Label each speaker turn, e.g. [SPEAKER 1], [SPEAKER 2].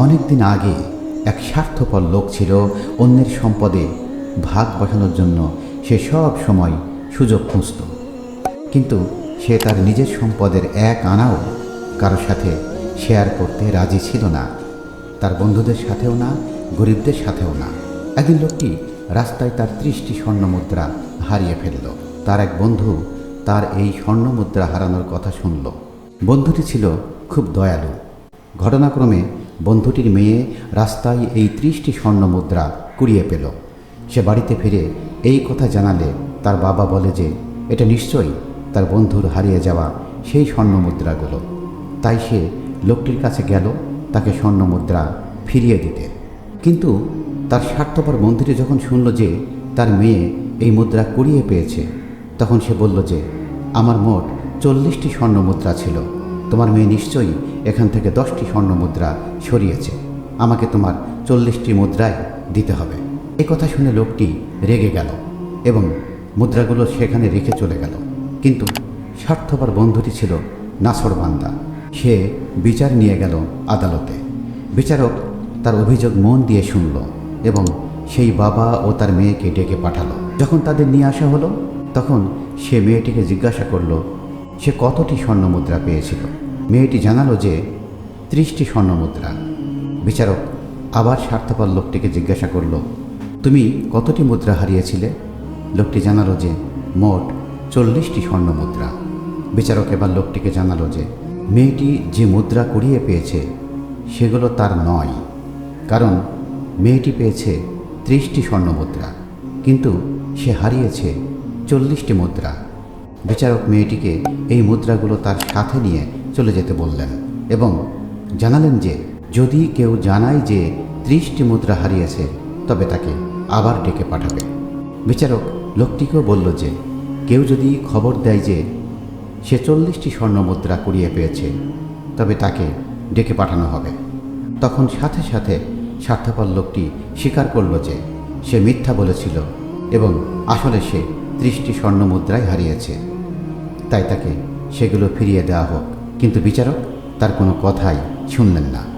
[SPEAKER 1] অনেক দিন আগে এক স্বার্থপর লোক ছিল অন্যের সম্পদে ভাগ বসানোর জন্য সে সব সময় সুযোগ খুঁজত। কিন্তু সে তার নিজের সম্পদের এক আনাও কারোর সাথে শেয়ার করতে রাজি ছিল না। তার বন্ধুদের সাথেও না, গরিবদের সাথেও না। একদিন লোকটি রাস্তায় তার ত্রিশটি স্বর্ণ মুদ্রা হারিয়ে ফেলল। তার এক বন্ধু তার এই স্বর্ণ মুদ্রা হারানোর কথা শুনল। বন্ধুটি ছিল খুব দয়ালু। ঘটনাক্রমে বন্ধুটির মেয়ে রাস্তায় এই ত্রিশটি স্বর্ণ মুদ্রা কুড়িয়ে পেল। সে বাড়িতে ফিরে এই কথা জানালে তার বাবা বলে যে, এটা নিশ্চয়ই তার বন্ধুর হারিয়ে যাওয়া সেই স্বর্ণ মুদ্রাগুলো তাই সে লোকটির কাছে গেল তাকে স্বর্ণ মুদ্রা ফিরিয়ে দিতে। কিন্তু তার স্বার্থপর বন্ধুটি যখন শুনল যে তার মেয়ে এই মুদ্রা কুড়িয়ে পেয়েছে, তখন সে বলল যে, আমার মোট চল্লিশটি স্বর্ণ মুদ্রা ছিল। তোমার মেয়ে নিশ্চয়ই এখান থেকে দশটি স্বর্ণ মুদ্রা সরিয়েছে। আমাকে তোমার চল্লিশটি মুদ্রায় দিতে হবে। এই কথা শুনে লোকটি রেগে গেল এবং মুদ্রাগুলো সেখানে রেখে চলে গেল। কিন্তু স্বার্থপর বন্ধুটি ছিল নাসরবান্দা সে বিচার নিয়ে গেল আদালতে। বিচারক তার অভিযোগ মন দিয়ে শুনল এবং সেই বাবা ও তার মেয়েকে ডেকে পাঠালো। যখন তাদের নিয়ে আসা হলো, তখন সে মেয়েটিকে জিজ্ঞাসা করল, সে কতটি স্বর্ণ মুদ্রা পেয়েছিল? মেয়েটি জানালো যে, ত্রিশটি স্বর্ণ মুদ্রা। বিচারক আবার স্বার্থপর লোকটিকে জিজ্ঞাসা করল, তুমি কতটি মুদ্রা হারিয়েছিলে? লোকটি জানালো যে, মোট চল্লিশটি স্বর্ণ মুদ্রা। বিচারক এবার লোকটিকে জানালো যে, মেয়েটি যে মুদ্রা কুড়িয়ে পেয়েছে, সেগুলো তার নয়। কারণ মেয়েটি পেয়েছে ত্রিশটি স্বর্ণ মুদ্রা, কিন্তু সে হারিয়েছে চল্লিশটি মুদ্রা। বিচারক মেয়েটিকে এই মুদ্রাগুলো তার সাথে নিয়ে চলে যেতে বললেন এবং জানালেন যে, যদি কেউ জানায় যে ত্রিশটি মুদ্রা হারিয়েছে, তবে তাকে আবার ডেকে পাঠাবে। বিচারক লোকটিকেও বলল যে, কেউ যদি খবর দেয় যে সে চল্লিশটি স্বর্ণ মুদ্রা কুড়িয়ে পেয়েছে, তবে তাকে ডেকে পাঠানো হবে। তখন সাথে সাথে স্বার্থপর লোকটি স্বীকার করল যে, সে মিথ্যা বলেছিল এবং আসলে সে ত্রিশটি স্বর্ণ মুদ্রাই হারিয়েছে। তাই তাকে সেগুলো ফিরিয়ে দেওয়া হোক। কিন্তু বিচারক তার কোনো কথাই শুনলেন না।